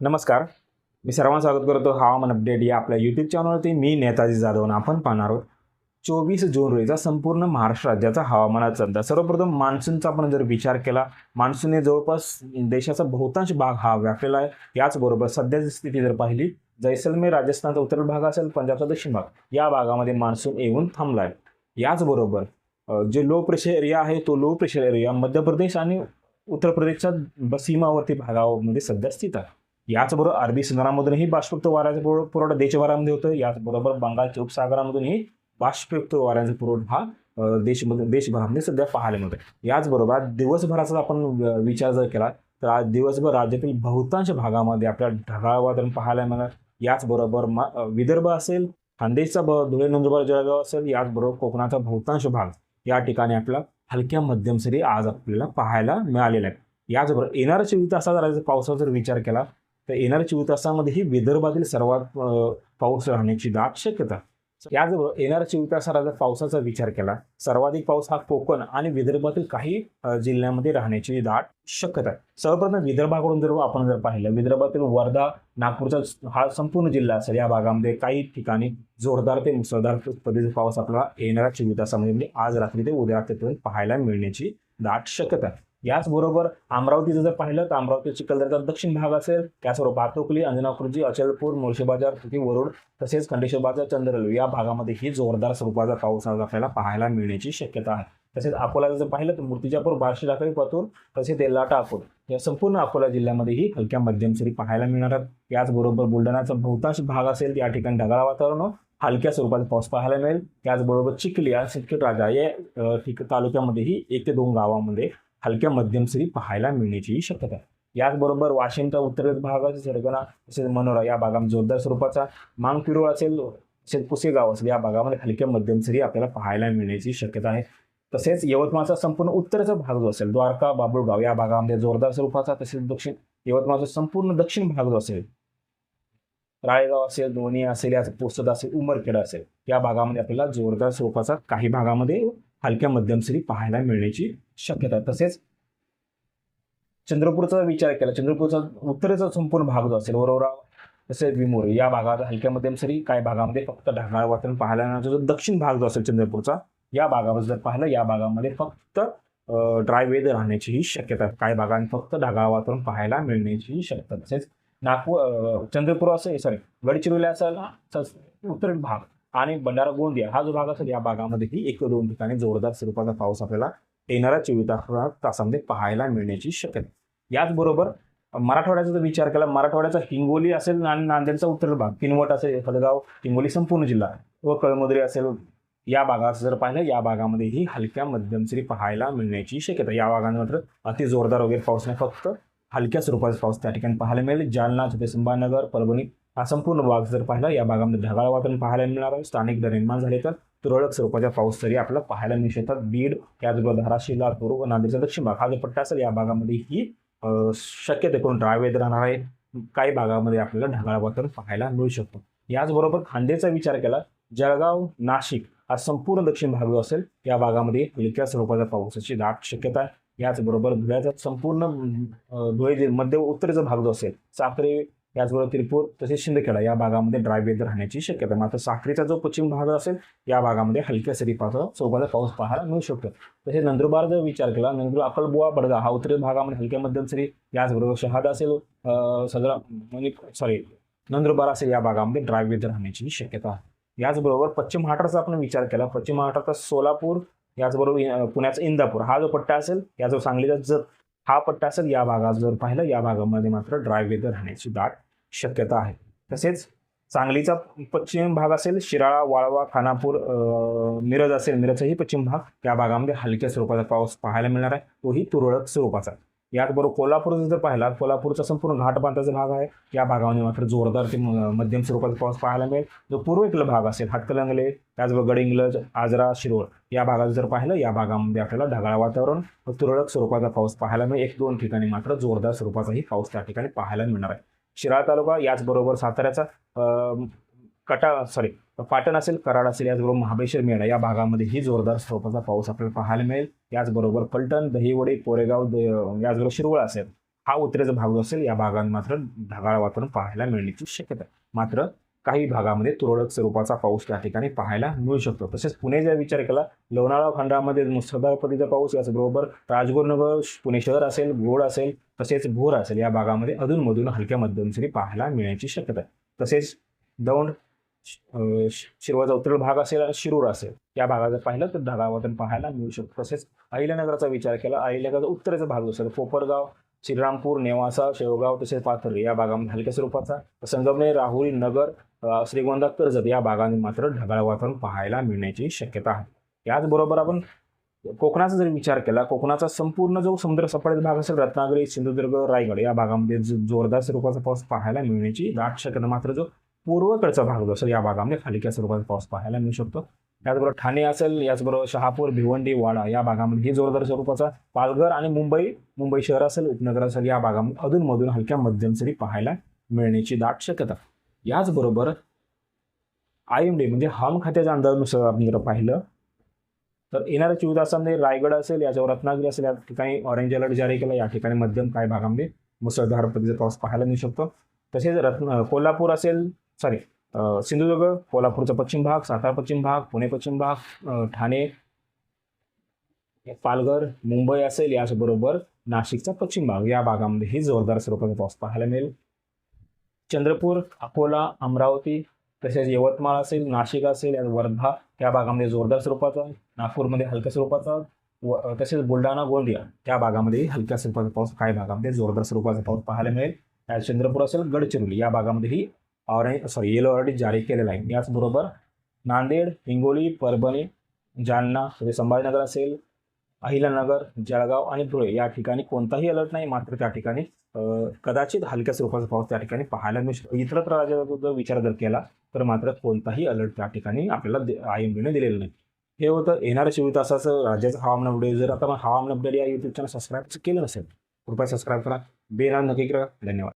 नमस्कार. मी सर्वांना स्वागत करतो. हवामान अपडेट या आपल्या यूट्यूब चॅनलवरती मी नेताजी जाधव आपण पाहणार आहोत चोवीस जून रोजीचा संपूर्ण महाराष्ट्र राज्याचा हवामानाचा अंदाज. सर्वप्रथम मान्सूनचा आपण जर विचार केला मान्सूनने जवळपास देशाचा बहुतांश भाग हा व्यापलेला आहे. याचबरोबर सध्याची स्थिती जर पाहिली जैसलमेर राजस्थानचा उत्तर भाग असेल पंजाबचा दक्षिण भाग या भागामध्ये मान्सून येऊन थांबला आहे याचबरोबर जे लो प्रेशर एरिया आहे तो low pressure area Madhya Pradesh आणि उत्तर प्रदेशच्या सीमावर्ती भागामध्ये सध्या स्थित आहे. याचबरोबर अरबी सिंधनामधूनही बाष्पयुक्त वाऱ्याचा पुरव- पुरवठा देशभरामध्ये होतो याचबरोबर बंगालच्या उपसागरामधूनही बाष्पयुक्त वाऱ्याचा पुरवठा हा देशमध्ये देशभरामध्ये सध्या पाहायला मिळतो याचबरोबर आज दिवसभराचा आपण विचार जर केला तर आज दिवसभर राज्यातील बहुतांश भागामध्ये आपल्याला ढगाळ वातावरण पाहायला मिळणार. याचबरोबर मा विदर्भ असेल खानदेशचा ब धुळे नंदुरबार जळगाव असेल याचबरोबर कोकणाचा बहुतांश भाग या ठिकाणी आपला हलक्या मध्यम सरी आज आपल्याला पाहायला मिळालेला आहे. याचबरोबर येणाऱ्या चोवीस तासाचा राज्याचा पावसाचा जर विचार केला तर येणाऱ्या चोवीस तासामध्येही विदर्भातील सर्वात पाऊस राहण्याची दाट शक्यता. याचबरोबर येणाऱ्या चोवीस तासात जर पावसाचा विचार केला सर्वाधिक पाऊस हा कोकण आणि विदर्भातील काही जिल्ह्यामध्ये राहण्याची दाट शक्यता आहे. सर्वप्रथम विदर्भाकडून जर आपण जर पाहिलं विदर्भातील वर्धा नागपूरचा हा संपूर्ण जिल्हा असेल या भागामध्ये काही ठिकाणी जोरदार ते मुसळधार पद्धतीचा पाऊस आपल्याला येणाऱ्या चोवीस तासामध्ये म्हणजे आज रात्री ते उद्या रात्रीपर्यंत पाहायला मिळण्याची दाट शक्यता आहे. याचबरोबर अमरावतीचं जर पाहिलं तर अमरावती चिखलदऱ्याचा दक्षिण भाग असेल त्याचबरोबर भातुकली अंजनाखुर्जी अचलपूर मुळशीबाजार तुकी वरुड तसेच खंडेश्वर बाजार चंद्रलू या भागामध्येही जोरदार स्वरूपाचा पाऊस आज आपल्याला पाहायला मिळण्याची शक्यता आहे. तसेच अकोला जर पाहिलं तर मूर्तिजापूर बार्शी टाकळी पातूर तसेच एल्लाटा अकोल या संपूर्ण अकोला जिल्ह्यामध्येही हलक्या मध्यम सरी पाहायला मिळणार आहेत. याचबरोबर बुलढाणाचा बहुतांश भाग असेल या ठिकाणी ढगाळ वातावरण हलक्या स्वरूपाचा पाऊस पाहायला मिळेल. त्याचबरोबर चिखली आणि सिंदखेड राजा या ठिक तालुक्यामध्येही एक ते दोन गावामध्ये हलक्या मध्यम सरी पाहायला मिळण्याची शक्यता आहे. याचबरोबर वाशिमचा उत्तर भागाचे सरगणा तसेच मनोरा या भागामध्ये जोरदार स्वरूपाचा मांग पिरोळ असेल तसेच पुसेगाव असेल या भागामध्ये हलक्या मध्यम सरी आपल्याला पाहायला मिळण्याची शक्यता आहे. तसेच यवतमाळचा संपूर्ण उत्तरेचा भाग जो असेल द्वारका बाबुळगाव या भागामध्ये जोरदार स्वरूपाचा तसेच दक्षिण यवतमाळचा संपूर्ण दक्षिण भाग जो असेल राळेगाव असेल दोन्ही असेल या पोसद असेल उमरखेडा असेल या भागामध्ये आपल्याला जोरदार स्वरूपाचा काही भागामध्ये हलक्या मध्यम सरी पाहायला मिळण्याची शक्यता आहे. तसेच चंद्रपूरचा विचार केला. चंद्रपूरचा उत्तरेचा संपूर्ण भाग जो असेल वरोरा तसेच विमोरे या भागात हलक्या मध्यम सरी काही भागामध्ये फक्त ढगाळ वातावरण पाहायला जो दक्षिण भाग जो असेल चंद्रपूरचा या भागावर जर पाहिलं या भागामध्ये फक्त ड्राय वेदर राहण्याचीही शक्यता काही भागांत फक्त ढगाळ वातावरण पाहायला मिळण्याची शक्यता तसेच नागपूर चंद्रपूर असेल सॉरी गडचिरोली असेल उत्तर भाग आणि भंडारा गोंदिया हा जो भाग असेल या भागामध्येही एक दोन ठिकाणी जोरदार स्वरूपाचा पाऊस आपल्याला येणाऱ्या चोवीस तासामध्ये पाहायला मिळण्याची शक्यता याचबरोबर मराठवाड्याचा जर विचार केला मराठवाड्याचा हिंगोली असेल आणि नांदेडचा उत्तर भाग किनवट असेल हलगाव हिंगोली संपूर्ण जिल्हा व कळमनुरी असेल या भागात जर पाहिलं या भागामध्येही हलक्या मध्यम सरी पाहायला मिळण्याची शक्यता या भागांवर मात्र अति जोरदार वगैरे पाऊस नाही फक्त हलक्या स्वरूपाचा पाऊस त्या ठिकाणी पाहायला मिळेल. जालना छोटे संभानगर परभणी हा संपूर्ण भाग जर पाहिला या भागामध्ये ढगाळ वातावरण पाहायला मिळणार आहे. स्थानिक दर निर्माण झाले तर तुरळक स्वरूपाच्या पाऊस तरी आपल्याला पाहायला मिळू शकतात. बीड त्याचबरोबर धाराशिव लातूर व नांदेडचा दक्षिण भाग. हा जो पट्टा असेल या भागामध्ये ही शक्यते करून ड्राय वेदर राहणार आहे. काही भागामध्ये आपल्याला ढगाळ वातावरण पाहायला मिळू शकतो. याचबरोबर खांदेचा विचार केला जळगाव नाशिक हा संपूर्ण दक्षिण भाग जो असेल या भागामध्ये हलक्या स्वरूपाच्या पावसाची दाट शक्यता आहे. याचबरोबर धुळ्याचा संपूर्ण धुळे जे मध्य उत्तरेचा भाग जो असेल साखरे याचबरोबर तिरपूर तसेच शिंदखेडा या भागामध्ये ड्राय वेदर राहण्याची शक्यता मात्र साखरीचा जो पश्चिम भाग असेल या भागामध्ये हलक्या सरीपाचा स्वरूपाचा पाऊस पाहायला मिळू शकतो. तसेच नंदुरबार जर विचार केला नंदुरबार अकलबुवा बडगा हा उत्तर भागामध्ये हलक्या मध्यम सरी याचबरोबर शहादा असेल सगळा म्हणजे सॉरी नंदुरबार असेल या भागामध्ये ड्राय वेदर राहण्याची शक्यता आहे. याचबरोबर पश्चिम महाराष्ट्राचा आपण विचार केला पश्चिम महाराष्ट्राचा सोलापूर याचबरोबर पुण्याचा इंदापूर. हा जो पट्टा असेल या जो सांगलीचा जर हा पट्टा असेल या भागात जर पाहिलं या भागामध्ये मात्र ड्राय वेदर राहण्याची दाट शक्यता आहे. तसेच सांगलीचा पश्चिम भाग असेल शिराळा वाळवा खानापूर मिरज असेल मिरजचाही पश्चिम भाग या भागामध्ये हलक्या स्वरूपाचा पाऊस पाहायला मिळणार आहे. तोही तुरळक स्वरूपाचा. याचबरोबर कोल्हापूर जर पाहिला कोल्हापूरचा संपूर्ण घाट बांधाचा भाग आहे. या भागामध्ये मात्र जोरदार ते म- मध्यम स्वरूपाचा पाऊस पाहायला मिळेल. जो पूर्वेकडला भाग असेल हातकलंगले त्याचबरोबर गडिंगलज आजरा शिरोळ या भागात जर पाहिलं या भागामध्ये आपल्याला ढगाळ वातावरण व तुरळक स्वरूपाचा पाऊस पाहायला मिळेल. एक दोन ठिकाणी मात्र जोरदार स्वरूपाचाही पाऊस त्या ठिकाणी पाहायला मिळणार आहे. शिराळा तालुका याचबरोबर साताऱ्याचा कटा सॉरी पाटण असेल कराड असेल याचबरोबर महाबळेश्वर मेळा या भागामध्ये ही जोरदार स्वरूपाचा पाऊस आपल्याला पाहायला मिळेल. याचबरोबर फलटण दहीवडे कोरेगाव द- याचबरोबर शिरवळ असेल. हा उत्तरेचा भाग जो असेल या भागात मात्र ढगाळ वातावरण पाहायला मिळण्याची शक्यता आहे. मात्र काही भागामध्ये तुरळक स्वरूपाचा पाऊस त्या ठिकाणी पाहायला मिळू शकतो. तसेच पुणे जर विचार केला लोणावळा खंडामध्ये मुसळधार पद्धतीचा पाऊस याचबरोबर राजगुरुनगर पुणे शहर असेल गोड असेल तसेच भोर असेल या भागामध्ये अधूनमधून हलक्या मध्यम सरी पाहायला मिळण्याची शक्यता आहे. तसेच दौंड शिरवाचा उत्तर भाग असेल शिरूर असेल. या भागाचं जर पाहिलं तर ढगावातून पाहायला मिळू शकतो. तसेच अहिल्यानगराचा विचार केला अहिल्यानगरचा उत्तरेचा भाग असेल कोपरगाव श्रीरामपूर नेवासा शेवगाव तसेच पाथर्डी या भागामध्ये हलक्या स्वरूपाचा. संगमनेर राहुरी नगर श्रीगोंदा कर्जत या भागाने मात्र ढगाळ वातावरण पाहायला मिळण्याची शक्यता आहे. याचबरोबर आपण कोकणाचा जर विचार केला कोकणाचा संपूर्ण जो समुद्र सपाटीचा भाग असेल रत्नागिरी सिंधुदुर्ग रायगड या भागामध्ये जो जोरदार स्वरूपाचा पाऊस पाहायला मिळण्याची दाट शक्यता मात्र जो पूर्वकडचा भाग जो असेल या भागामध्ये म्हणजे हलक्या स्वरूपात पाऊस पाहायला मिळू शकतो. त्याचबरोबर ठाणे असेल याचबरोबर शहापूर भिवंडी वाडा या भागामध्ये जोरदार स्वरूपाचा पालघर आणि मुंबई मुंबई शहर असेल उपनगर असेल या भागामध्ये अधूनमधून हलक्या मध्यम सरी पाहायला मिळण्याची दाट शक्यता. याचबरोबर आय एम डी म्हणजे हवामान खात्याच्या अंदाजानुसार आपण जर पाहिलं तर येणाऱ्या चोवीस तासामध्ये रायगड असेल याच्यावर रत्नागिरी असेल या ठिकाणी ऑरेंज अलर्ट जारी केला या ठिकाणी मध्यम काही भागामध्ये मुसळधार पद्धतीचा पाऊस पाहायला मिळू शकतो. तसेच रत्न कोल्हापूर असेल सॉरी सिंधुदुर्ग कोल्हापूरचा पश्चिम भाग सातारा पश्चिम भाग पुणे पश्चिम भाग ठाणे पालघर मुंबई असेल याचबरोबर नाशिकचा पश्चिम भाग. या भागामध्येही जोरदार स्वरूपाचा पाऊस पाहायला मिळेल. चंद्रपूर अकोला अमरावती तसेच यवतमाळ असेल नाशिक असेल या वर्धा या भागामध्ये जोरदार स्वरूपाचा नागपूरमध्ये हलक्या स्वरूपाचा व तसेच बुलढाणा गोंदिया त्या भागामध्ये हलक्या स्वरूपाचा पाऊस काही भागामध्ये जोरदार स्वरूपाचा पाऊस पाहायला मिळेल. त्यात चंद्रपूर असेल गडचिरोली या भागामध्येही ऑरेंज सॉरी येलो अलर्ट जारी केलेला आहे. याचबरोबर नांदेड हिंगोली परभणी जालना म्हणजे संभाजीनगर असेल अहिलानगर जळगाव आणि धुळे या ठिकाणी कोणताही अलर्ट नाही. मात्र त्या ठिकाणी कदाचित हलक्या स्वरूपाचा पाऊस त्या ठिकाणी पाहायला मिळू शकतो. इतरत्र राज्याचा जर विचार जर केला तर मात्र कोणताही अलर्ट त्या ठिकाणी आपल्याला आय एम बीने दिलेलं नाही. हे होतं येणाऱ्या चोवीस तासाचं राज्याचं हवामान अपडेट जर आता हवामान अपडेट या युट्यूब चॅनल सबस्क्राईब केलं नसेल कृपया सबस्क्राईब करा. बेला नक्की करा धन्यवाद.